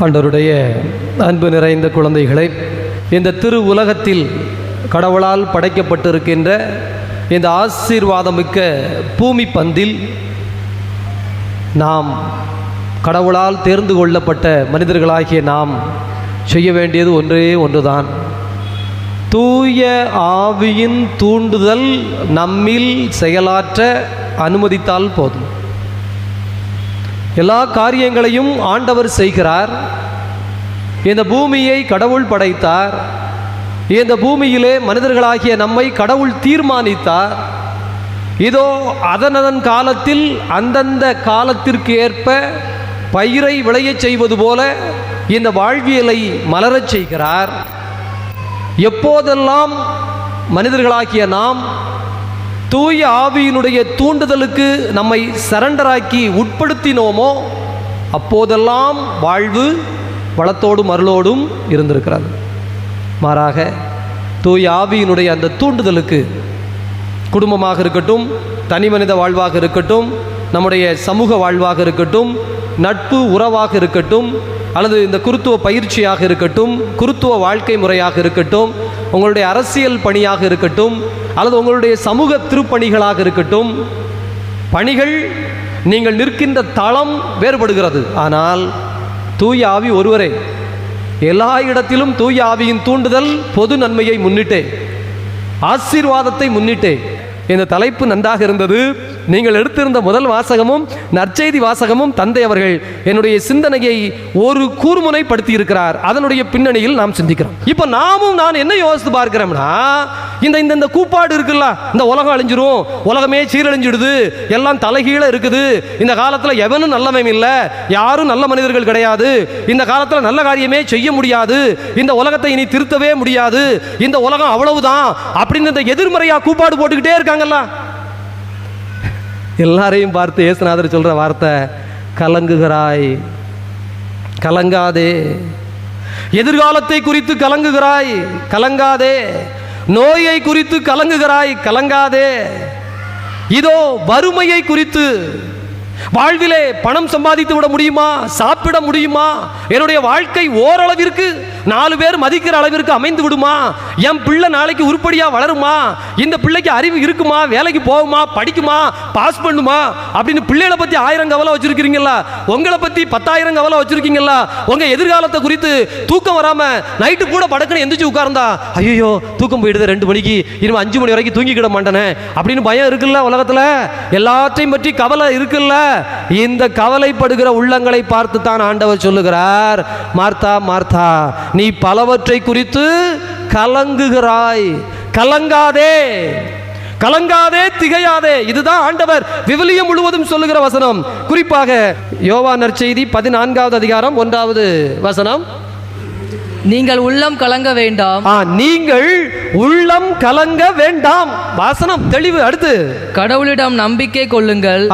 ஆண்டவருடைய அன்பு நிறைந்த குழந்தைகளை இந்த திரு உலகத்தில் கடவுளால் படைக்கப்பட்டிருக்கின்ற இந்த ஆசீர்வாதமிக்க பூமி பந்தில் நாம் கடவுளால் தேர்ந்து கொள்ளப்பட்ட மனிதர்களாகிய நாம் செய்ய வேண்டியது ஒன்றே ஒன்றுதான். தூய ஆவியின் தூண்டுதல் நம்மில் செயலாற்ற அனுமதித்தால் போதும். எல்லா காரியங்களையும் ஆண்டவர் செய்கிறார். இந்த பூமியை கடவுள் படைத்தார். இந்த பூமியிலே மனிதர்களாகிய நம்மை கடவுள் தீர்மானித்தார். இதோ அதனதன் காலத்தில் அந்தந்த காலத்திற்கு ஏற்ப பயிரை விளையச் செய்வது போல இந்த வாழ்வியலை மலரச் செய்கிறார். எப்போதெல்லாம் மனிதர்களாகிய நாம் தூய ஆவியினுடைய தூண்டுதலுக்கு நம்மை சரண்டராக்கி உட்படுத்தினோமோ அப்போதெல்லாம் வாழ்வு வளத்தோடும் அருளோடும் இருந்திருக்கிறது. மாறாக தூய ஆவியினுடைய அந்த தூண்டுதலுக்கு குடும்பமாக இருக்கட்டும் தனி மனித வாழ்வாக இருக்கட்டும் நம்முடைய சமூக வாழ்வாக இருக்கட்டும் நட்பு உறவாக இருக்கட்டும் அல்லது இந்த குருத்துவ பயிற்சியாக இருக்கட்டும் குருத்துவ வாழ்க்கை முறையாக இருக்கட்டும் உங்களுடைய அரசியல் பணியாக இருக்கட்டும் அல்லது உங்களுடைய சமூக திருப்பணிகளாக இருக்கட்டும் பணிகள் நீங்கள் நிற்கின்ற தளம் வேறுபடுகிறது. ஆனால் தூய ஆவி ஒருவரே எல்லா இடத்திலும் தூய ஆவியின் தூண்டுதல் பொது நன்மையை முன்னிட்டே ஆசீர்வாதத்தை முன்னிட்டே. இந்த தலைப்பு நன்றாக இருந்தது. நீங்கள் எடுத்திருந்த முதல் வாசகமும் நற்செய்தி வாசகமும் தந்தை அவர்கள் என்னுடைய சிந்தனையை ஒரு கூர்முனைப்படுத்தி இருக்கிறார் அதனுடைய பின்னணியில் நாம் சிந்திக்கிறோம். இப்போ நாமும் நான் என்ன யோசித்து பார்க்கிறோம்னா இந்த இந்த இந்த கூப்பாடு இருக்குல்ல இந்த உலகம் அழிஞ்சிரும் உலகமே சீரழிஞ்சிடுது எல்லாம் தலைகீழ இருக்குது. இந்த காலத்தில் எவனும் நல்லவன் இல்லை யாரும் நல்ல மனிதர்கள் கிடையாது. இந்த காலத்தில் நல்ல காரியமே செய்ய முடியாது. இந்த உலகத்தை இனி திருத்தவே முடியாது. இந்த உலகம் அவ்வளவுதான். அப்படின்னு இந்த எதிர்மறையாக கூப்பாடு போட்டுக்கிட்டே இருக்காங்கல்ல. எல்லாரையும் பார்த்து இயேசுநாதர் சொல்ற வார்த்தை கலங்குகிறாய் கலங்காதே. எதிர்காலத்தை குறித்து கலங்குகிறாய் கலங்காதே. நோயை குறித்து கலங்குகிறாய் கலங்காதே. இதோ வறுமையை குறித்து வாழ்விலே பணம் சம்பாதித்து விட முடியுமா? சாப்பிட முடியுமா? என்னுடைய வாழ்க்கை ஓரளவிற்கு நாலு பேர் மதிக்கிற அளவிற்கு அமைந்து விடுமா? என் பிள்ளை நாளைக்கு உருப்படியாக வளருமா? இந்த பிள்ளைக்கு அறிவு இருக்குமா? வேலைக்கு போகுமா? படிக்குமா? பாஸ் பண்ணுமா? அப்படின்னு பிள்ளைகளை பற்றி ஆயிரம் கவலை வச்சுருக்கிறீங்களா உங்களை பற்றி பத்தாயிரம் கவலை வச்சுருக்கீங்களா உங்கள் எதிர்காலத்தை குறித்து தூக்கம் வராமல் நைட்டு கூட படக்குன்னு எந்திரிச்சு உட்கார்ந்தா ஐயோ தூக்கம் போயிடுது ரெண்டு மணிக்கு. இனிமே அஞ்சு மணி வரைக்கும் தூங்கிக்கிட மாட்டேனே. அப்படின்னு பயம் இருக்குல்ல உலகத்தில்? எல்லாத்தையும் பற்றி கவலை இருக்குல்ல? இந்த கவலைப்படுகிற உள்ளங்களை பார்த்து தான் ஆண்டவர் சொல்லுகிறார் மார்த்தா மார்த்தா நீ பலவற்றை குறித்து கலங்குகிறாய். கலங்காதே கலங்காதே திகையாதே. இதுதான் ஆண்டவர் விவிலியம் முழுவதும் சொல்லுகிற வசனம். குறிப்பாக யோவா நற்செய்தி பதினான்காவது அதிகாரம் ஒன்றாவது வசனம். நீங்கள் உள்ளம் கலங்க வேண்டாம். நீங்கள் உள்ளம் கலங்க வேண்டாம். வாசனம் தெளிவு அடுத்து. கடவுளிடம் நம்பிக்கை கொள்ளுங்கள்.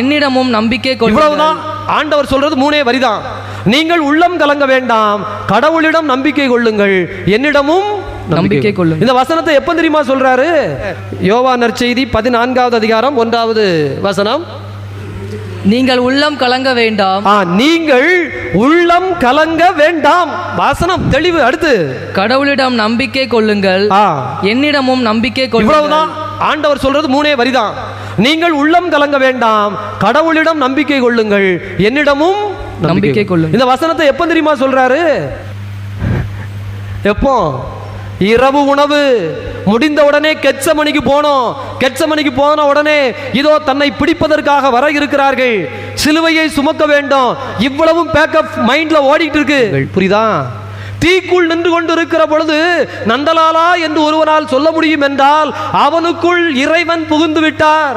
என்னிடமும் நம்பிக்கை கொள்ளுங்கள். ஆண்டவர் சொல்றது மூணே வரிதான். நீங்கள் உள்ளம் கலங்க வேண்டாம். கடவுளிடம் நம்பிக்கை கொள்ளுங்கள். என்னிடமும் நம்பிக்கை கொள்ளுங்கள். இந்த வசனத்தை எப்ப தெரியுமா சொல்றாரு? யோவா நற்செய்தி பதினான்காவது அதிகாரம் ஒன்றாவது வசனம். நீங்கள் உள்ளம் கலங்க வேண்டாம். ஆ நீங்கள் உள்ளம் கலங்க வேண்டாம். வாசனம் தெளிவு அடுத்து. கடவுளிடம் நம்பிக்கை கொள்ளுங்கள். ஆ. என்னிடமும் நம்பிக்கை கொள்ளுங்கள். இவ்வளவுதான் ஆண்டவர் சொல்றது மூணே வரிதான். நீங்கள் உள்ளம் கலங்க வேண்டாம். கடவுளிடம் நம்பிக்கை கொள்ளுங்கள். என்னிடமும் நம்பிக்கை கொள்ளுங்கள். இந்த வசனத்தை எப்ப தெரியுமா சொல்றாரு? எப்போ? இரவு உணவு. முடிந்த உடனே கெச்சமணிக்கு போனோம். கெச்சமணிக்கு போன உடனே இதோ தன்னை பிடிப்பதற்காக வர இருக்கிறார்கள். சிலுவையை சுமக்க வேண்டும். இவ்வளவும் பேக்கப் மைண்ட்ல ஓடிட்டு இருக்கு. புரியுதா? தீக்குள் நின்று கொண்டு இருக்கிற பொழுது நந்தலாலா என்று ஒருவனால் சொல்ல முடியும் என்றால் அவனுக்குள் இறைவன் புகுந்து விட்டார்.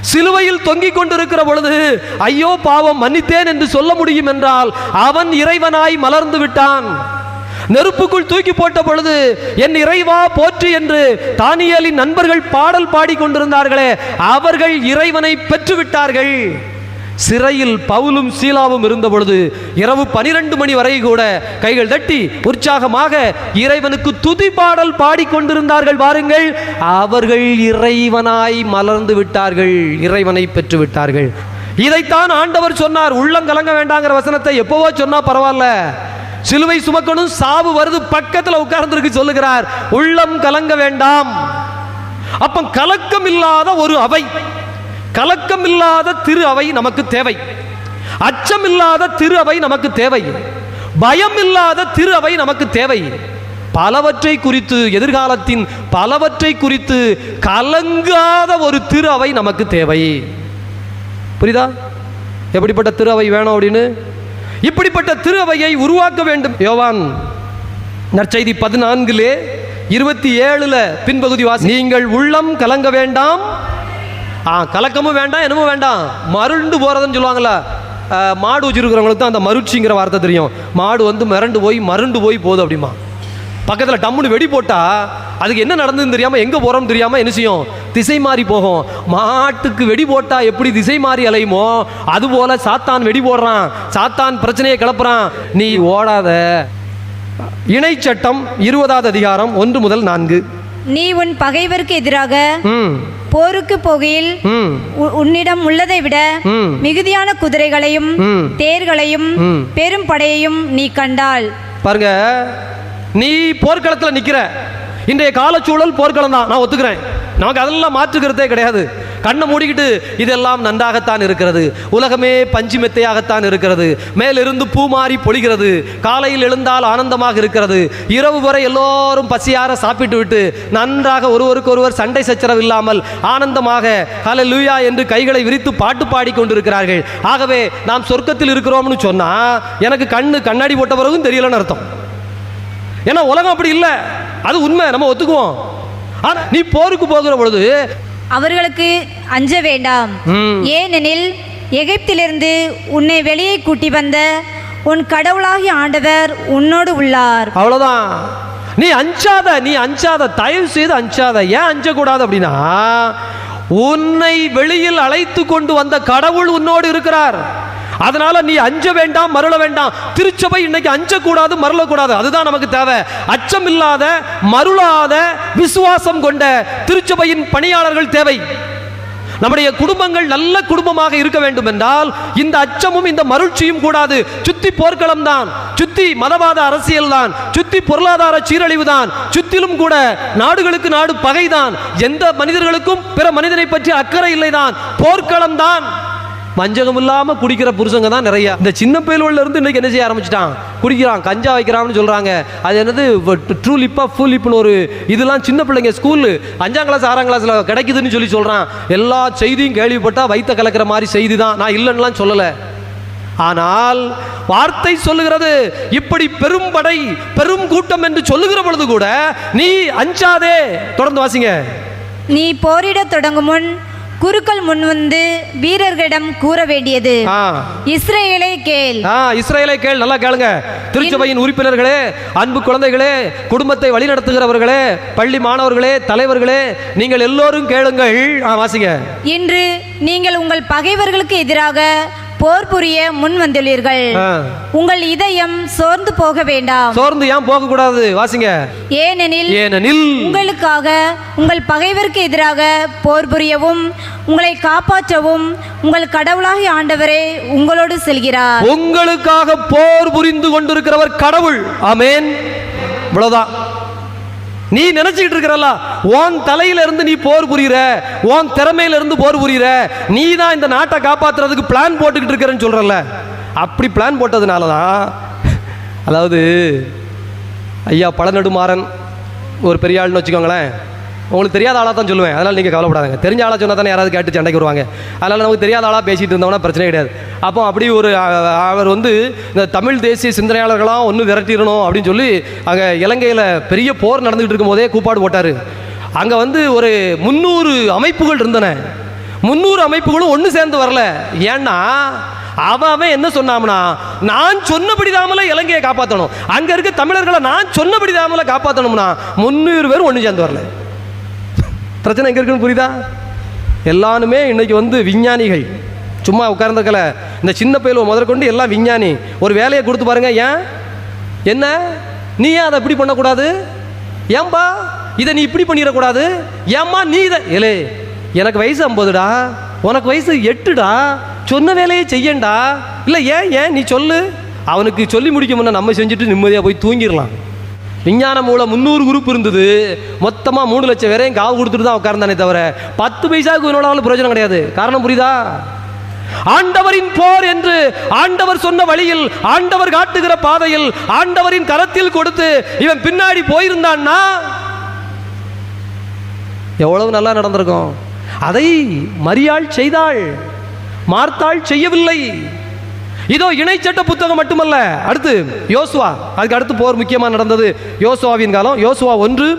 சிலுவையில் தொங்கிக் கொண்டிருக்கிற பொழுது ஐயோ பாவம் மன்னித்தேன் என்று சொல்ல முடியும் என்றால் அவன் இறைவனாய் மலர்ந்து விட்டான். நெருப்புக்குள் தூக்கி போட்ட பொழுது என் இறைவா போற்று என்று தானியலின் நண்பர்கள் பாடல் பாடிக்கொண்டிருந்தார்களே அவர்கள் இறைவனை பெற்றுவிட்டார்கள். சிறையில் பவுலும் சீலாவும் இருந்த பொழுது இரவு பனிரெண்டு மணி வரை கூட கைகள் தட்டி உற்சாகமாக இறைவனுக்கு துதி பாடல் பாடிக்கொண்டிருந்தார்கள் பாருங்கள் அவர்கள் இறைவனாய் மலர்ந்து விட்டார்கள் இறைவனை பெற்று விட்டார்கள் இதைத்தான் ஆண்டவர் சொன்னார். உள்ளம் கலங்க வேண்டாங்கிற வசனத்தை எப்பவோ சொன்னா பரவாயில்ல. சிலுவை சுமக்கணும் சாவு வருது பக்கத்துல உட்கார்ந்துருக்கு சொல்லுகிறார். உள்ளம் கலங்க வேண்டாம். அப்ப கலக்கம் இல்லாத ஒரு அவை கலக்கம் இல்லாத திரு அவை நமக்கு தேவை. அச்சம் இல்லாத திரு அவை நமக்கு தேவை. பயம் இல்லாத திரு அவை நமக்கு தேவை. பலவற்றை குறித்து எதிர்காலத்தின் பலவற்றை குறித்து கலங்காத ஒரு திரு அவை நமக்கு தேவை. புரியுதா? எப்படிப்பட்ட திரு அவை வேணும் அப்படின்னு? இப்படிப்பட்ட திரு அவையை உருவாக்க வேண்டும். யோவான் நற்செய்தி பதினான்கிலே இருபத்தி ஏழுல பின்பகுதி வாசி. நீங்கள் உள்ளம் கலங்க வேண்டாம். ஆ கலக்கமும் வேண்டாம் என்னமோ வேண்டாம். மருண்டு போறதுன்னு சொல்லுவாங்கல்ல மாடு வச்சிருக்கிறவங்களுக்கு தான் அந்த மருட்சிங்கிற வார்த்தை தெரியும். மாடு வந்து மிரண்டு போய் மருண்டு போய் போதும் அப்படிமா. பக்கத்தில் டம்முன்னு வெடி போட்டா அதுக்கு என்ன நடந்ததுன்னு தெரியாம எங்க போறோம்னு தெரியாம என்ன செய்யும்? திசை மாறி போகும். மாட்டுக்கு வெடி போட்டா எப்படி திசை மாறி அலையுமோ அதுபோல சாத்தான் வெடி போடுறான். சாத்தான் பிரச்சனையை கிளப்புறான். நீ ஓடாத. இணை சட்டம் இருபதாவது அதிகாரம் ஒன்று முதல் நான்கு. நீ உன் பகைவருக்கு எதிராக போருக்கு போகையில் உன்னிடம் உள்ளதை விட. மிகுதியான குதிரைகளையும். தேர்களையும். பெரும் படையையும் நீ கண்டால். பாருங்க நீ போர்க்களத்தில் நிற்கிற இன்றைய காலச்சூழல் போர்க்களம் தான். நான் ஒத்துக்கிறேன். நமக்கு அதெல்லாம் மாற்றுக்கிறதே கிடையாது. கண்ணை மூடிக்கிட்டு இதெல்லாம் நன்றாகத்தான் இருக்கிறது. உலகமே பஞ்சு மெத்தையாகத்தான் இருக்கிறது. மேலிருந்து பூ மாறி பொழிகிறது. காலையில் எழுந்தால் ஆனந்தமாக இருக்கிறது. இரவு வரை எல்லோரும் பசியார சாப்பிட்டு விட்டு நன்றாக ஒருவருக்கொருவர் சண்டை சச்சரவு இல்லாமல் ஆனந்தமாக ஹல லூயா என்று கைகளை விரித்து பாட்டு பாடி கொண்டிருக்கிறார்கள். ஆகவே நாம் சொர்க்கத்தில் இருக்கிறோம்னு சொன்னால் எனக்கு கண்ணு கண்ணாடி போட்ட பிறகும் தெரியலன்னு அர்த்தம். ஏன்னா உலகம் அப்படி இல்லை. அது உண்மை. நம்ம ஒத்துக்குவோம். ஆனா நீ போருக்கு போகிற பொழுது அவர்களுக்கு அஞ்ச வேண்டாம். ஏனெனில் எகிப்திலிருந்து உன்னை வெளியே கூட்டி வந்த உன் கடவுளாகிய ஆண்டவர் உன்னோடு உள்ளார். அவ்வளவுதான். நீ அஞ்சாத நீ அஞ்சாத தயவு செய்து அஞ்சாத. ஏன் அஞ்சக்கூடாது அப்படின்னா உன்னை வெளியில் அழைத்து கொண்டு வந்த கடவுள் உன்னோடு இருக்கிறார். அதனால நீ அஞ்ச வேண்டாம் மருள வேண்டாம். திருச்சபை இன்னைக்கு அஞ்சக்கூடாது மருளக்கூடாது. அதுதான் நமக்கு தேவை. அச்சம் இல்லாத மருளாத விசுவாசம் கொண்ட திருச்சபையின் பணியாளர்கள் தேவை. நம்முடைய குடும்பங்கள் நல்ல குடும்பமாக இருக்க வேண்டும் என்றால் இந்த அச்சமும் இந்த மருட்சியும் கூடாது. சுத்தி போர்க்களம் தான். சுத்தி மதவாத அரசியல் தான். சுத்தி பொருளாதார சீரழிவு தான். சுத்திலும் கூட நாடுகளுக்கு நாடு பகைதான். எந்த மனிதர்களுக்கும் பிற மனிதனை பற்றி அக்கறை இல்லைதான். போர்க்களம் தான். வஞ்சகம் இல்லாம குடிக்கிற புருஷங்க தான் நிறைய. இந்த சின்ன பயலுள்ள இருந்து இன்னைக்கு என்ன செய்ய ஆரம்பிச்சிட்டான்? குடிக்கிறான் கஞ்சா வைக்கிறான்னு சொல்றாங்க. அது என்னது ட்ரூ லிப்பா ஃபுல் லிப்னு ஒரு இதெல்லாம் சின்ன பிள்ளைங்க ஸ்கூல் அஞ்சாம் கிளாஸ் ஆறாம் கிளாஸ்ல கிடைக்குதுன்னு சொல்லி சொல்றான். எல்லா செய்தியும் கேள்விப்பட்டா வைத்த கலக்கிற மாதிரி செய்தி தான். நான் இல்லைன்னுலாம் சொல்லலை. ஆனால் வார்த்தை சொல்லுகிறது இப்படி பெரும் படை பெரும் கூட்டம் என்று சொல்லுகிற பொழுது கூட நீ அஞ்சாதே. தொடர்ந்து வாசிங்க. நீ போரிட தொடங்கும் முன் குருக்கள் முன் வந்து வீரர்களிடம் கூற வேண்டியது. இஸ்ரேலை கேள். இஸ்ரேலை கேள். நல்லா கேளுங்க. திருச்சபையின் உறுப்பினர்களே அன்பு குழந்தைகளே குடும்பத்தை வழிநடத்துகிறவர்களே பள்ளி மாணவர்களே தலைவர்களே நீங்கள் எல்லோரும் கேளுங்கள். வாசிங்க. இன்று நீங்கள் உங்கள் பகைவர்களுக்கு எதிராக போர் புரிய முன் வந்துள்ளீர்கள். உங்கள் இதயம் சோர்ந்து போக வேண்டாம். சோர்ந்து ஏன் போக கூடாது? வாசிங்க. ஏனெனில் ஏனெனில் உங்களுக்காக உங்கள் பகைவருக்கு எதிராக போர் புரியவும் உங்களை காப்பாற்றவும் உங்கள் கடவுளாகிய ஆண்டவரே உங்களோடு செல்கிறார். உங்களுக்காக போர் புரிந்து கொண்டிருக்கிறவர் கடவுள். ஆமென். இவ்வளவுதான். நீ நினைச்சுக்கிட்டு இருக்கிறல்ல உன் தலையில இருந்து நீ போர் புரியுற உன் திறமையில இருந்து போர் புரியுற நீ தான் இந்த நாட்டை காப்பாத்துறதுக்கு பிளான் போட்டுக்கிட்டு இருக்கிறேன்னு சொல்றல அப்படி பிளான் போட்டதுனால தான் அதாவது ஐயா பழநெடுமாறன் ஒரு பெரிய ஆள்னு வச்சுக்கோங்களேன் உங்களுக்கு தெரியாத ஆளாக தான் சொல்லுவேன். அதனால் நீங்கள் கவலைப்படாதீங்க. தெரிஞ்ச ஆளாக சொன்னால் தானே யாராவது கேட்டு சண்டைக்கு வருவாங்க. அதனால் நமக்கு தெரியாத ஆளாக பேசிகிட்டு இருந்தோம்னா பிரச்சனை கிடையாது. அப்போ அப்படி ஒரு அவர் வந்து இந்த தமிழ் தேசிய சிந்தனையாளர்களாம் ஒன்று விரட்டிடணும் அப்படின்னு சொல்லி அங்கே இலங்கையில் பெரிய போர் நடந்துகிட்டு இருக்கும்போதே கூப்பாடு போட்டார். அங்கே வந்து ஒரு முந்நூறு அமைப்புகள் இருந்தன. முந்நூறு அமைப்புகளும் ஒன்று சேர்ந்து வரல. ஏன்னா அவன் அவன் என்ன சொன்னாம்னா நான் சொன்னபடிதாமல இலங்கையை காப்பாற்றணும் அங்கே இருக்க தமிழர்களை நான் சொன்னபடிதாமல காப்பாற்றணும்னா முந்நூறு பேர் ஒன்று சேர்ந்து வரல. பிரச்சனை எங்கே இருக்குன்னு புரியுதா? எல்லாருமே இன்னைக்கு வந்து விஞ்ஞானிகள். சும்மா உட்கார்ந்துக்கல இந்த சின்ன பயிலுவை முதற்கொண்டு எல்லாம் விஞ்ஞானி. ஒரு வேலையை கொடுத்து பாருங்க ஏன்? என்ன? நீ ஏன் அதை இப்படி பண்ணக்கூடாது? ஏன்பா? இதை நீ இப்படி பண்ணிடக்கூடாது? ஏம்மா நீ இதை? ஏலே எனக்கு வயசு ஐம்பதுடா. உனக்கு வயசு எட்டுடா. சொன்ன வேலையை செய்யண்டா. இல்லை ஏன் ஏன்? நீ சொல்லு. அவனுக்கு சொல்லி முடிக்க முன்னே நம்ம செஞ்சுட்டு நிம்மதியாக போய் தூங்கிடலாம். விஞ்ஞான மூலம் முந்நூறு குரூப் இருந்தது. மொத்தமாக மூணு லட்சம் வரையும் காவு கொடுத்துட்டு தான் உட்கார்ந்தானே தவிர பத்து பைசாவுக்கு இவனோட பிரயோஜனம் கிடையாது. காரணம் புரியுதா? ஆண்டவரின் போர் என்று ஆண்டவர் சொன்ன வழியில் ஆண்டவர் காட்டுகிற பாதையில் ஆண்டவரின் கரத்தில் கொடுத்து இவன் பின்னாடி போயிருந்தான்னா எவ்வளவு நல்லா நடந்திருக்கும். அதை மரியாள் செய்தாள் மார்த்தாள் செய்யவில்லை. இதோ இணைச்சட்ட புத்தகம் மட்டுமல்ல. அடுத்து யோசுவா. அதுக்கு அடுத்து போர் முக்கியமாக நடந்தது. யோசுவாவின் காலம். யோசுவா ஒன்று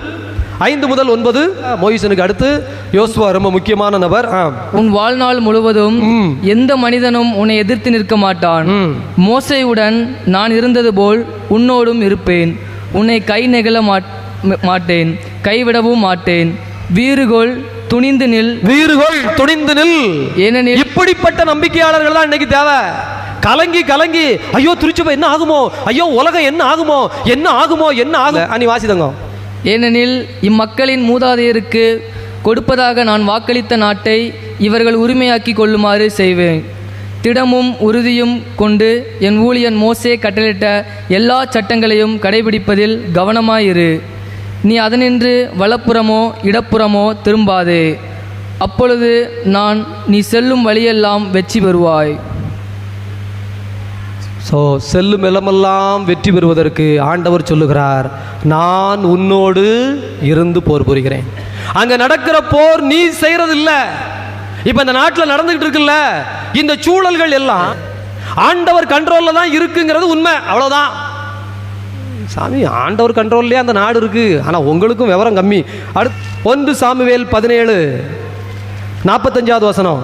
ஐந்து முதல் ஒன்பது. மோயிசனுக்கு அடுத்து. யோசுவா ரொம்ப முக்கியமான நபர். உன் வாழ்நாள் முழுவதும். எந்த மனிதனும் உன்னை எதிர்த்து நிற்க மாட்டான். மோசையுடன் நான் இருந்தது போல் உன்னோடும் இருப்பேன். உன்னை கை நெகிழ மாட்- மாட்டேன். கைவிடவும் மாட்டேன். வீறுகொள் துணிந்து நில். வீறுகொள் துணிந்து நில். ஏனெனில் இப்படிப்பட்ட நம்பிக்கையாளர்கள் தான் இன்னைக்கு தேவை. கலங்கி கலங்கி. ஐயோ திருச்சி என்ன ஆகுமோ? ஐயோ உலகம் என்ன ஆகுமோ? என்ன ஆகுமோ? என்ன ஆகும்? அனி வாசிதங்க. ஏனெனில் இம்மக்களின் மூதாதையருக்கு கொடுப்பதாக நான் வாக்களித்த நாட்டை இவர்கள் உரிமையாக்கி கொள்ளுமாறு செய்வேன். திடமும் உறுதியும் கொண்டு என் ஊழியன் மோசே கட்டளிட்ட எல்லா சட்டங்களையும் கடைபிடிப்பதில் கவனமாயிரு. நீ அதனின்று வலப்புறமோ இடப்புறமோ திரும்பாதே. அப்பொழுது நான் நீ செல்லும் வழியெல்லாம் வெற்றி பெறுவாய். ஸோ செல்லும் இளமெல்லாம் வெற்றி பெறுவதற்கு ஆண்டவர் சொல்லுகிறார் நான் உன்னோடு இருந்து போர் புரிகிறேன். அங்கே நடக்கிற போர் நீ செய்கிறது இல்லை இப்போ இந்த நாட்டில் நடந்துகிட்டு இருக்குல்ல இந்த சூழல்கள் எல்லாம் ஆண்டவர் கண்ட்ரோலில் தான் இருக்குங்கிறது உண்மை. அவ்வளோதான் சாமி ஆண்டவர் கண்ட்ரோல்லே அந்த நாடு இருக்குது ஆனால் உங்களுக்கும் விவரம் கம்மி. அடுத்து ஒன்று சாமுவேல் பதினேழு நாற்பத்தஞ்சாவது வசனம்.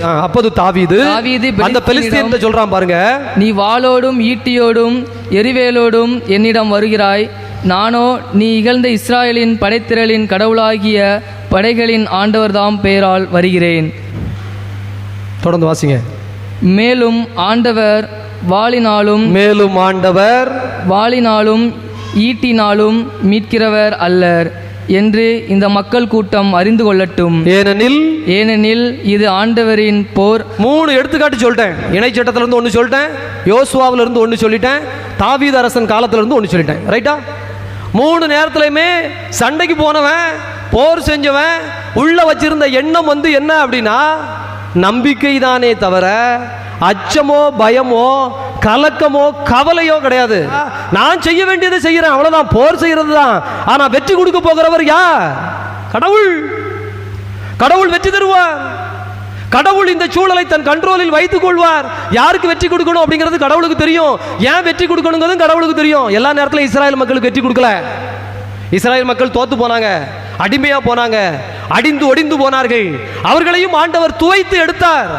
அப்போது தாவீது தாவீது அந்த பெலிஸ்தீன் சொல்றான் பாருங்க. நீ வாளோடும் ஈட்டியோடும் எரிவேலோடும் என்னிடம் வருகிறாய். நானோ நீ இகழ்ந்த இஸ்ராயலின் படைத்திரளின் கடவுளாகிய படைகளின் ஆண்டவர்தாம் பெயரால் வருகிறேன். தொடர்ந்து வாசிங்க. மேலும் ஆண்டவர் வாளினாலும் மேலும் ஆண்டவர் வாளினாலும் ஈட்டினாலும் மீட்கிறவர் அல்லர். என்று இந்த மக்கள் கூட்டம் அறிந்து கொள்ளட்டும். ஏனெனில் ஏனெனில் இது ஆண்டவரின் போர். மூணு எடுத்துக்காட்டு சொல்லிட்டேன். இணை சட்டத்துல இருந்து ஒன்று சொல்லிட்டேன். யோசுவாவில இருந்து ஒன்று சொல்லிட்டேன். தாவீது அரசன் காலத்துல இருந்து ஒன்று சொல்லிட்டேன். ரைட்டா? மூணு நேரத்துலையுமே சண்டைக்கு போனவன் போர் செஞ்சவன் உள்ள வச்சிருந்த எண்ணம் வந்து என்ன அப்படின்னா நம்பிக்கை தானே தவிர அச்சமோ பயமோ கலக்கமோ கவலையோ கிடையாது. நான் செய்ய வேண்டியதை செய்யறேன் அவ்வளவுதான். போர் செய்யறது தான் ஆனா வெற்றி கொடுக்க போகிறவர் யார்? கடவுள். கடவுள் வெற்றி தருவார். கடவுள் இந்த சூழலை தன் கண்ட்ரோலில் வைத்துக் கொள்வார். யாருக்கு வெற்றி கொடுக்கணும் அப்படிங்கிறது கடவுளுக்கு தெரியும். ஏன் வெற்றி கொடுக்கணுங்கிறதும் கடவுளுக்கு தெரியும். எல்லா நேரத்திலும் இஸ்ராயல் மக்களுக்கு வெற்றி கொடுக்கல. இஸ்ராயல் மக்கள் தோத்து போனாங்க. அடிமையா போனாங்க. அடிந்து ஒடிந்து போனார்கள். அவர்களையும் ஆண்டவர் துவைத்து எடுத்தார்.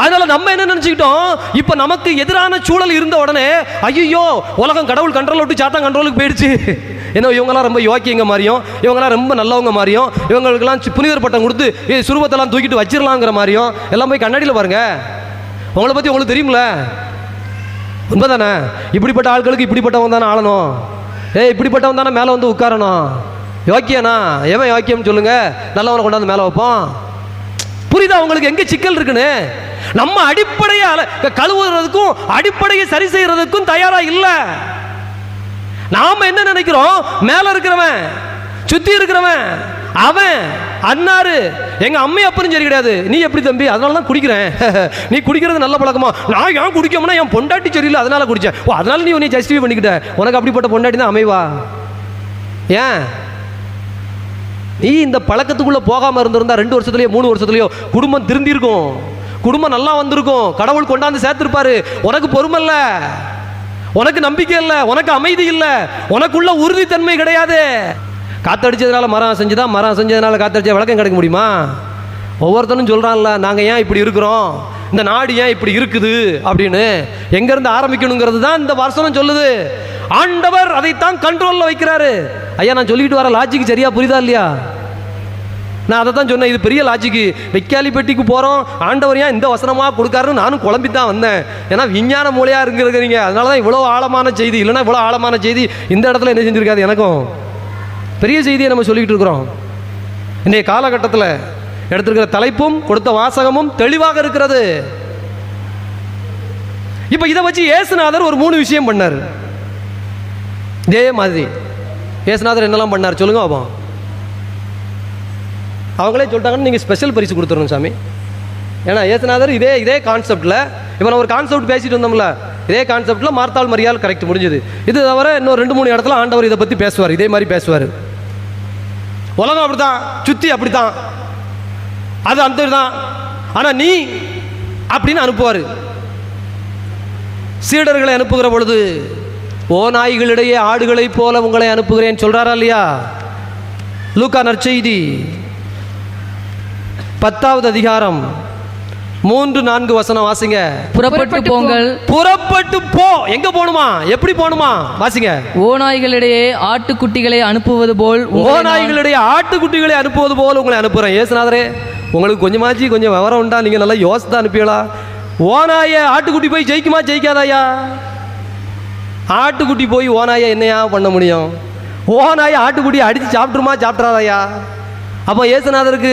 அதனால நம்ம என்ன நினச்சிக்கிட்டோம்? இப்போ நமக்கு எதிரான சூழல் இருந்த உடனே ஐயோ உலகம் கடவுள் கண்ட்ரோல் விட்டு சாத்தான் கண்ட்ரோலுக்கு போயிடுச்சு. ஏன்னா இவங்கெல்லாம் ரொம்ப யோக்கியங்க மாதிரியும் இவங்கெல்லாம் ரொம்ப நல்லவங்க மாதிரியும் இவங்களுக்கெல்லாம் புனிதர் பட்டம் கொடுத்து ஏ, சுரூபத்தெல்லாம் தூக்கிட்டு வச்சிடலாங்கிற மாதிரியும் எல்லாம் போய் கண்ணாடியில் பாருங்க. உங்களை பற்றி உங்களுக்கு தெரியுமில்ல உண்மைதானே? இப்படிப்பட்ட ஆட்களுக்கு இப்படிப்பட்டவன் தானே ஆளணும். ஏய் இப்படிப்பட்டவன் தானே மேலே வந்து உட்காரணும். யோக்கியனா? எவன் யோக்கியம்னு சொல்லுங்கள் நல்லவனை கொண்டாந்து மேலே வைப்போம் புரியுதா உங்களுக்கு? எங்கே சிக்கல் இருக்குன்னு? நம்ம அடிப்படையை கழுவுறதுக்கும் அடிப்படையை சரி செய்யறதுக்கும் தயாரா இல்லை. நாம என்ன நினைக்கிறோம்? மேல இருக்கிறவன் சுத்தி இருக்கிறவன் அவன் அன்னாரு எங்க அம்மை அப்பனும் சரி கிடையாது. நீ எப்படி தம்பி? அதனால தான் குடிக்கிறேன். நீ குடிக்கிறது நல்ல பழக்கமா? நான் ஏன் குடிக்கோம்னா என் பொண்டாட்டி சரியில்லை அதனால குடிச்சேன். ஓ அதனால நீ உன்னை ஜஸ்டிஃபை பண்ணிக்கிட்ட. உனக்கு அப்படிப்பட்ட பொண்டாட்டி தான் அமைவா? ஏன்? நீ இந்த பழக்கத்துக்குள்ளே போகாமல் இருந்திருந்தா ரெண்டு வருஷத்துலையோ மூணு வருஷத்துலையோ குடும்பம் திருந்திருக்கும். குடும்பம் நல்லா வந்திருக்கும். கடவுள் கொண்டாந்து சேர்த்திருப்பாரு. உனக்கு பொறுமை இல்லை உனக்கு நம்பிக்கை இல்லை. உனக்கு அமைதி இல்லை. உனக்குள்ள உறுதித்தன்மை கிடையாது. காத்தடிச்சதுனால மரம் செஞ்சுதான் மரம் செஞ்சதுனால காத்தடிச்ச விளக்கம் கிடைக்க முடியுமா? ஒவ்வொருத்தனும் சொல்கிறான்ல நாங்கள் ஏன் இப்படி இருக்கிறோம்? இந்த நாடு ஏன் இப்படி இருக்குது? அப்படின்னு. எங்கேருந்து ஆரம்பிக்கணுங்கிறது தான் இந்த வருஷம் சொல்லுது. ஆண்டவர் அதைத்தான் கண்ட்ரோலில் வைக்கிறாரு. ஐயா நான் சொல்லிட்டு வர லாஜிக் சரியா புரியுதா இல்லையா? நான் அதை தான் சொன்னேன். இது பெரிய லாஜிக்கு வெக்காலிப்பட்டிக்கு போகிறோம் ஆண்டவர் ஏன் இந்த வசனமாக கொடுக்காருன்னு நானும் குழம்பி தான் வந்தேன். ஏன்னா விஞ்ஞான மூலையாக இருக்கிறீங்க அதனால தான் இவ்வளோ ஆழமான செய்தி. இல்லைன்னா இவ்வளோ ஆழமான செய்தி இந்த இடத்துல என்ன செஞ்சுருக்காது எனக்கும். பெரிய செய்தியை நம்ம சொல்லிக்கிட்டு இருக்கிறோம். இன்றைய காலகட்டத்தில் எடுத்திருக்கிற தலைப்பும் கொடுத்த வாசகமும் தெளிவாக இருக்கிறது. இப்போ இதை வச்சு ஏசுநாதர் ஒரு மூணு விஷயம் பண்ணார். இதே மாதிரி. ஏசுநாதர் என்னெல்லாம் பண்ணார்? சொல்லுங்க பாப்போம். அவங்களே சொல்லிட்டாங்கன்னு நீங்கள் ஸ்பெஷல் பரிசு கொடுத்துடணும் சாமி. ஏன்னா ஏசுநாதர் இதே இதே கான்செப்டில் இப்போ நான் ஒரு கான்செப்ட் பேசிட்டு வந்தோம்ல இதே கான்செப்டில் மார்த்தாள் மரியாள் கரெக்ட் முடிஞ்சது. இது தவிர இன்னும் ரெண்டு மூணு இடத்துல ஆண்டவர் இதை பற்றி பேசுவார் இதே மாதிரி பேசுவார். உலகம் அப்படித்தான் சுத்தி அப்படித்தான். அது அந்த தான். ஆனால் நீ அப்படின்னு அனுப்புவார். சீடர்களை அனுப்புகிற பொழுது ஓ நாய்களிடையே ஆடுகளைப் போல உங்களை அனுப்புகிறேன் சொல்கிறாரா இல்லையா? லூக்கா நற்செய்தி. பத்தாவது அதிகாரம். மூன்று நான்கு வசனம் வாசிங்க. புறப்பட்டு போங்கள். புறப்பட்டு போ. எங்க போகணுமா எப்படி போகணுமா வாசிங்க. ஓநாய்களிடையே ஆட்டுக்குட்டிகளை அனுப்புவது போல் ஓநாய்களுடைய ஆட்டுக்குட்டிகளை அனுப்புவது போல உங்களை அனுப்புகிறேன் ஏசுநாதரே உங்களுக்கு கொஞ்சமாச்சு கொஞ்சம் விவரம் உண்டா? நீங்கள் நல்லா யோசித்து அனுப்பியலா? ஓநாய ஆட்டுக்குட்டி போய் ஜெயிக்குமா ஜெயிக்காதாயா? ஆட்டுக்குட்டி போய் ஓநாயை என்னையா பண்ண முடியும்? ஓநாயை ஆட்டுக்குட்டி அடித்து சாப்பிட்ருமா சாப்பிட்றாதாயா அப்போ ஏசுநாதருக்கு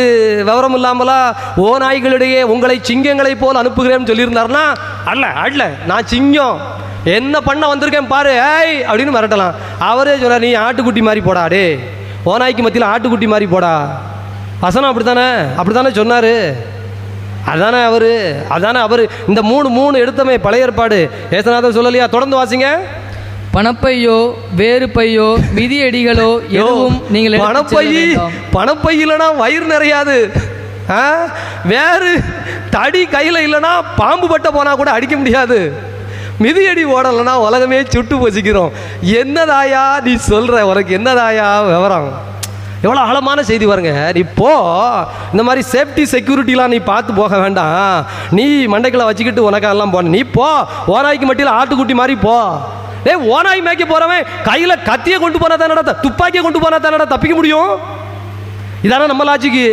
விவரம் இல்லாமலா ஓ நாய்களிடையே உங்களை சிங்கங்களைப் போல் அனுப்புகிறேன்னு சொல்லியிருந்தாருன்னா அல்ல அல்ல நான் சிங்கம். என்ன பண்ண வந்திருக்கேன் பாரு ஏய் அப்படின்னு மிரட்டலாம். அவரே சொன்னார் நீ ஆட்டுக்குட்டி மாதிரி போடா டே ஓ நாய்க்கு மத்தியில் ஆட்டுக்குட்டி மாதிரி போடா. வசனம் அப்படித்தானே? அப்படித்தானே சொன்னார். அதானே அவர் அதானே அவர். இந்த மூணு மூணு எடுத்தமே பழைய ஏற்பாடு. ஏசுநாதர் சொல்லலையா? தொடர்ந்து வாசிங்க. பணப்பையோ வேறு பையோ மிதியடிகளோ எதுவும் நீங்கள் பணப்பை. பணப்பை இல்லைனா வயிறு நிறையாது? வேறு தடி கையில் இல்லைனா பாம்பு பட்ட போனால் கூட அடிக்க முடியாது. மிதியடி ஓடலைன்னா உலகமே சுட்டு போசிக்கிறோம். என்னதாயா நீ சொல்கிற உனக்கு என்னதாயா விவரம்? எவ்வளோ ஆழமான செய்தி பாருங்க. நீ போ. இந்த மாதிரி சேஃப்டி செக்யூரிட்டிலாம் நீ பார்த்து போக வேண்டாம். நீ மண்டைக்குள்ள வச்சுக்கிட்டு உனக்கெல்லாம் போன நீ போ. ஓனாய்க்கு மட்டியில் ஆட்டுக்குட்டி மாதிரி போ. ஏய் ஓனாய் மேய்க்க போகிறவன் கையில் கத்தியை கொண்டு போனால் தானடா த- துப்பாக்கியை கொண்டு போனால் தானடா தப்பிக்க முடியும்? இதானே நம்ம லாஜிக்கு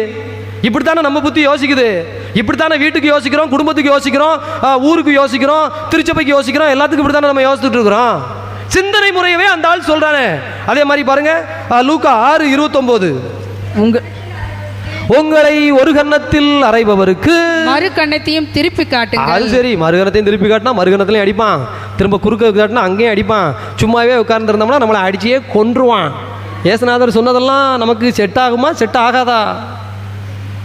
இப்படித்தானே நம்ம புத்தி யோசிக்குது. இப்படித்தானே வீட்டுக்கு யோசிக்கிறோம் குடும்பத்துக்கு யோசிக்கிறோம் ஊருக்கு யோசிக்கிறோம் திருச்சபைக்கு யோசிக்கிறோம் எல்லாத்துக்கும் இப்படித்தானே நம்ம யோசிச்சுட்டு இருக்கிறோம். சிந்தனை முறையவே அந்த ஆள் சொல்கிறானே அதே மாதிரி பாருங்கள் லூக்கா ஆறு இருபத்தொம்போது. உங்கள் உங்களை ஒரு கன்னத்தில் அறைபவருக்கு மறு கண்ணத்தையும் திருப்பி அது காட்டுங்கள் சரி மறுகணத்தையும் திருப்பி காட்டினா மறுகணத்துலையும் அடிப்பான். திரும்ப குறுக்க காட்டினா அங்கேயும் அடிப்பான். சும்மாவே உட்கார்ந்துருந்தோம்னா நம்மளை அடிச்சியே கொன்றுவான். ஏசுநாதர் சொன்னதெல்லாம் நமக்கு செட் ஆகுமா? செட் ஆகாதா?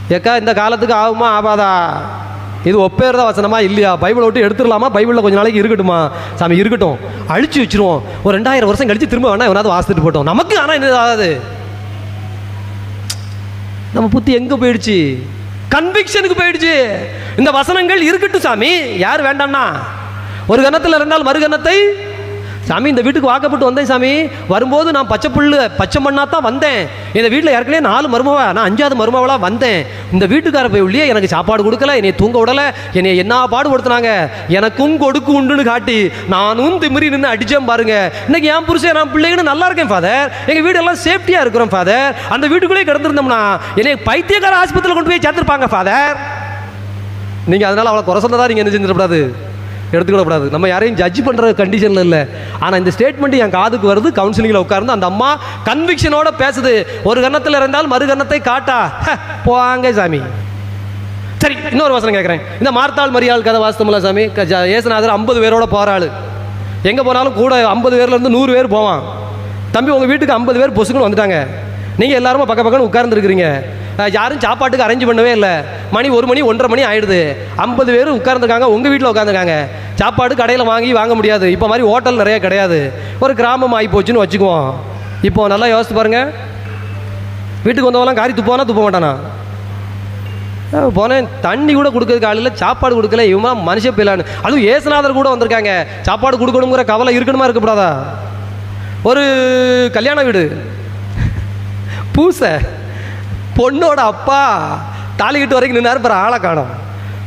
ஏக்கா இந்த காலத்துக்கு ஆகுமா? ஆகாதா? இது ஒப்பேறத வசனமா இல்லையா? பைபிளை விட்டு எடுத்துடலாமா? பைபிளில் கொஞ்ச நாளைக்கு இருக்கட்டுமா? சாமி இருக்கட்டும். அழிச்சு வச்சிருவோம். ஒரு ரெண்டாயிரம் வருஷம் கழிச்சு திரும்ப வேணா எவனாவது வாசித்துட்டு போட்டோம். நமக்கு ஆனால் என்ன ஆகாது? நம்ம புத்தி எங்கே போயிடுச்சு? கன்விக்ஷனுக்கு போயிடுச்சு. இந்த வசனங்கள் இருக்கட்டும் சாமி. யார் வேண்டாம்னா? ஒரு கணத்தில் இருந்தால் மறுகணத்தை சாமி இந்த வீட்டுக்கு வாக்கப்பட்டு வந்தேன் சாமி. வரும்போது நான் பச்சை புல்லு பச்சை மண்ணா தான் வந்தேன். இந்த வீட்டில் ஏற்கனவே நாலு மருமவா நான் அஞ்சாவது மருமவளாக வந்தேன். இந்த வீட்டுக்கார போய் உள்ளே எனக்கு சாப்பாடு கொடுக்கல என்னை தூங்க விடலை என்னை என்ன பாடு கொடுத்துனாங்க எனக்கும் கொடுக்கு உண்டுன்னு காட்டி நானும் திமிரி நின்று அடித்தேன் பாருங்க. இன்னைக்கு என் புருஷன் நான் பிள்ளைங்கன்னு நல்லா இருக்கேன் ஃபாதர் எங்கள் வீடெல்லாம் சேஃப்டியாக இருக்கிறோம் ஃபாதர் அந்த வீட்டுக்குள்ளேயே கிடந்திருந்தோம்னா என்னை பைத்தியக்கார ஆஸ்பத்திரியில் கொண்டு போய் சேர்த்துருப்பாங்க ஃபாதர் நீங்கள் அதனால் அவ்வளோ குறை சொன்னதாக நீங்கள் என்ன செஞ்சிடக்கூடாது? எடுத்துக்கிடக்கூடாது. நம்ம யாரையும் ஜட்ஜ் பண்ணுற கண்டிஷனில் இல்லை. ஆனால் இந்த ஸ்டேட்மெண்ட் என் காதுக்கு வருது கவுன்சிலிங்கில் உட்கார்ந்து அந்த அம்மா கன்விக்ஷனோட பேசுது. ஒரு கன்னத்தில் இருந்தால் மறு கன்னத்தை காட்டா. ஹ, போவாங்க சாமி. சரி இன்னொரு வசனம் கேட்குறேன் இந்த மார்த்தாள் மரியாள் கதை வாசித்தோம்ல சாமி? ஏசுநாதர் ஐம்பது பேரோட போகிறாள் எங்கே போனாலும் கூட ஐம்பது பேர்லேருந்து நூறு பேர் போவான். தம்பி உங்கள் வீட்டுக்கு ஐம்பது பேர் பொசுக்குன்னு வந்துட்டாங்க. நீங்கள் எல்லாருமே பக்க பக்கம் உட்கார்ந்துருக்குறீங்க. யாரும் சாப்பாட்டுக்கு அரேஞ்ச் பண்ணவே இல்லை. மணி ஒரு மணி ஒன்றரை மணி ஆயிடுது. ஐம்பது பேர் உட்கார்ந்துருக்காங்க உங்கள் வீட்டில் உட்காந்துருக்காங்க சாப்பாடு கடையில் வாங்கி வாங்க முடியாது. இப்போ மாதிரி ஹோட்டல் நிறைய கிடையாது. ஒரு கிராமம் ஆகி போச்சுன்னு வச்சுக்குவோம். இப்போ நல்லா யோசித்து பாருங்கள் வீட்டுக்கு வந்தவங்களாம் காரி துப்பானா துப்ப மாட்டானா? போனேன். தண்ணி கூட கொடுக்கறதுக்கு ஆள் இல்லை சாப்பாடு கொடுக்கல. இவன் மனுஷ பிள்ளான்னு அதுவும் ஏசுநாதர் கூட வந்திருக்காங்க. சாப்பாடு கொடுக்கணுங்கிற கவலை இருக்கணுமா இருக்கக்கூடாதா? ஒரு கல்யாண வீடு. பூசை. பொண்ணோட அப்பா தாலிக்கிட்டு வரைக்கும் நின்னாரு பிறகு ஆளை காணும்.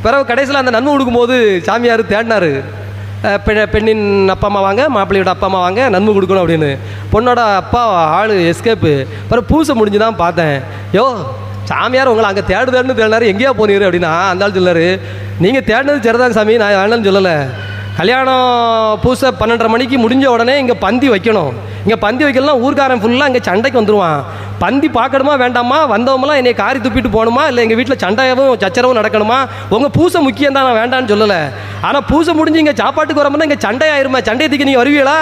பிறகு கடைசியில் அந்த நன்மை கொடுக்கும்போது சாமியார் தேடினாரு. பெண்ணின் அப்பா அம்மா வாங்க மாப்பிள்ளையோட அப்பா அம்மா வாங்க நன்மை கொடுக்கணும் அப்படின்னு. பொண்ணோட அப்பா ஆள் எஸ்கேப்பு பிறகு பூசை முடிஞ்சு தான் பார்த்தேன். யோ சாமியார் உங்களை அங்கே தேடுதான்னு தேடினார் எங்கேயா போனீரு? அப்படின்னா. அந்த ஆள் சொல்லாரு நீங்கள் தேடினது சரிதாங்க சாமி நான் வேணும்னு சொல்லலை. கல்யாணம் பூசை பன்னெண்டரை மணிக்கு முடிஞ்ச உடனே இங்கே பந்தி வைக்கணும். இங்கே பந்தி வைக்கலாம் ஊர்க்காரன் ஃபுல்லாக இங்கே சண்டைக்கு வந்துடுவான் பந்தி பார்க்கணுமா வேண்டாமா? வந்தவங்களாம் என்னை காரி துப்பிட்டு போகணுமா? இல்லை எங்கள் வீட்டில் சண்டையாவும் சச்சரவும் நடக்கணுமா? உங்கள் பூசை முக்கியம் தான் நான் வேண்டான்னு சொல்லலை. ஆனால் பூசை முடிஞ்சு இங்கே சாப்பாட்டுக்கு வரமுன்னா இங்கே சண்டையாயிருமா சண்டையத்துக்கு நீங்கள் வருவீங்களா?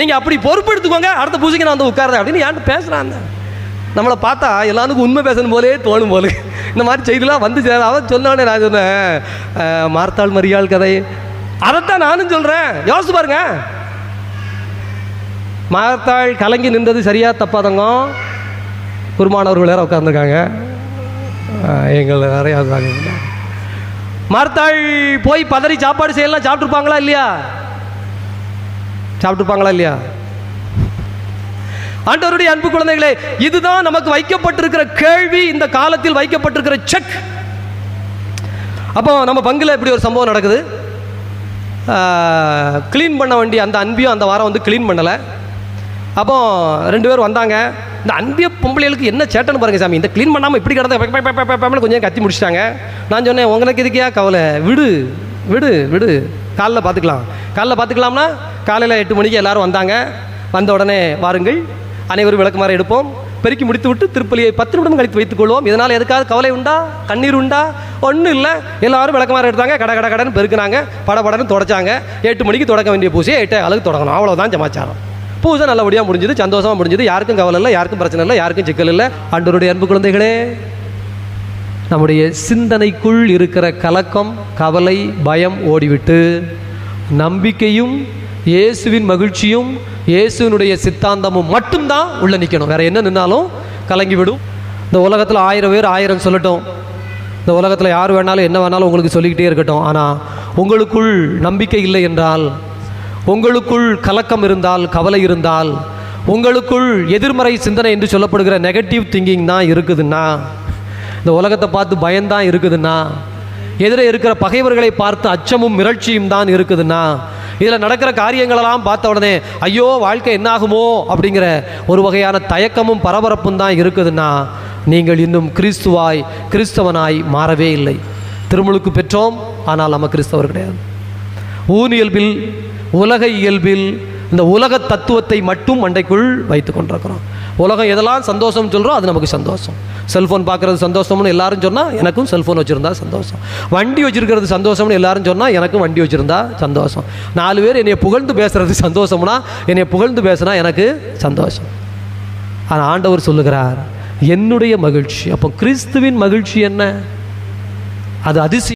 நீங்கள் அப்படி பொறுப்பெடுத்துக்கோங்க அடுத்த பூசைக்கு நான் வந்து உட்காருறேன் அப்படின்னு ஏன்ட்டு பேசுகிறான் நம்மளை பார்த்தா எல்லாருக்கும் உண்மை பேசணும் போலே தோணும் போல. இந்த மாதிரி செய்திலாம் வந்து சேர அவன் சொன்னானே நான் சொன்னேன். மார்த்தாள் மரியாள் கதை. அதைத்தான் நானும் சொல்கிறேன் யோசிச்சு பாருங்க. மார்த்தாள் கலங்கி நின்றது சரியாக தப்பாதங்க? குருமானவர்கள் வேற உட்காந்துருக்காங்க எங்கள் நிறையா இருக்காங்க போய் பதறி சாப்பாடு செய்யலாம் சாப்பிட்ருப்பாங்களா இல்லையா? சாப்பிட்ருப்பாங்களா இல்லையா? ஆண்டவருடைய அன்பு குழந்தைகளே இதுதான் நமக்கு வைக்கப்பட்டிருக்கிற கேள்வி இந்த காலத்தில் வைக்கப்பட்டிருக்கிற செக் அப்போ நம்ம பங்கில் இப்படி ஒரு சம்பவம் நடக்குது. க்ளீன் பண்ண வேண்டிய அந்த அன்பியும் அந்த வாரம் வந்து க்ளீன் பண்ணலை. அப்போ ரெண்டு பேர் வந்தாங்க. இந்த அன்பிய பொம்பளைகளுக்கு என்ன சேட்டன்னு பாருங்க சாமி. இந்த க்ளீன் பண்ணாமல் இப்படி கிடந்த கொஞ்சம் கத்தி முடிச்சிட்டாங்க. நான் சொன்னேன் உங்களுக்கு இதுக்கே கவலை? விடு விடு விடு. காலைல பார்த்துக்கலாம் காலைல பார்த்துக்கலாம்னா காலையில் எட்டு மணிக்கு எல்லாரும் வந்தாங்க. வந்த உடனே வாருங்கள். அனைவரும் விளக்குமாறு எடுப்போம். பெருக்கி முடித்து விட்டு திருப்பலியை பத்து நிமிடம் கழித்து வைத்துக் கொள்வோம். இதனால் எதுக்காவது கவலை உண்டா? கண்ணீர் உண்டா? ஒன்றும் இல்லை. எல்லாரும் விளக்கமாறு எடுத்தாங்க. கட கட கடன்னு பெருக்குனாங்க. படபடன்னு தொடச்சாங்க. எட்டு மணிக்கு தொடக்க வேண்டிய பூசையை எட்டு அழகு தொடங்கணும். அவ்வளோதான் சமாச்சாரம் பூஜை நல்லபடியாக முடிஞ்சது. சந்தோஷமாக முடிஞ்சது. யாருக்கும் கவலை இல்லை யாருக்கும் பிரச்சனை இல்லை யாருக்கும் சிக்கல் இல்லை. அன்றருடைய அன்பு குழந்தைகளே நம்முடைய சிந்தனைக்குள் இருக்கிற கலக்கம் கவலை பயம் ஓடிவிட்டு நம்பிக்கையும் இயேசுவின் மகிழ்ச்சியும் இயேசுவினுடைய சித்தாந்தமும் மட்டும்தான் உள்ள நிற்கணும் வேற என்ன நின்னாலும் கலங்கி விடும். இந்த உலகத்தில் ஆயிரம் பேர் ஆயிரம் சொல்லட்டும். இந்த உலகத்தில் யார் வேணாலும் என்ன வேணாலும் உங்களுக்கு சொல்லிக்கிட்டே இருக்கட்டும். ஆனால் உங்களுக்குள் நம்பிக்கை இல்லை என்றால் உங்களுக்குள் கலக்கம் இருந்தால் கவலை இருந்தால் உங்களுக்குள் எதிர்மறை சிந்தனை என்று சொல்லப்படுகிற நெகட்டிவ் திங்கிங் தான் இருக்குதுன்னா இந்த உலகத்தை பார்த்து பயம்தான் இருக்குதுன்னா எதிரே இருக்கிற பகைவர்களை பார்த்து அச்சமும் மிரட்சியும் தான் இருக்குதுன்னா இதில் நடக்கிற காரியங்களெல்லாம் பார்த்த உடனே ஐயோ வாழ்க்கை என்னாகுமோ அப்படிங்கிற ஒரு வகையான தயக்கமும் பரபரப்பும் தான் இருக்குதுன்னா நீங்கள் இன்னும் கிறிஸ்துவாய் கிறிஸ்தவனாய் மாறவே இல்லை. திருமுழுக்கு பெற்றோம் ஆனால் நம்ம கிறிஸ்தவர் கிடையாது. ஊனியல்பில் உலக இயல்பில் இந்த உலக தத்துவத்தை மட்டும் மண்டைக்குள் வைத்து கொண்டிருக்கிறோம். உலகம் எதெல்லாம் சந்தோஷம் சொல்கிறோம் அது நமக்கு சந்தோஷம். செல்ஃபோன் பார்க்குறது சந்தோஷம்னு எல்லாரும் சொன்னால் எனக்கும் செல்ஃபோன் வச்சுருந்தா சந்தோஷம். வண்டி வச்சிருக்கிறது சந்தோஷம்னு எல்லாரும் சொன்னால் எனக்கும் வண்டி வச்சுருந்தா சந்தோஷம். நாலு பேர் என்னை புகழ்ந்து பேசுகிறது சந்தோஷம்னா என்னை புகழ்ந்து பேசுனா எனக்கு சந்தோஷம். ஆனால் ஆண்டவர் சொல்லுகிறார் என்னுடைய மகிழ்ச்சி. அப்போ கிறிஸ்துவின் மகிழ்ச்சி என்ன? அது அதிசயம்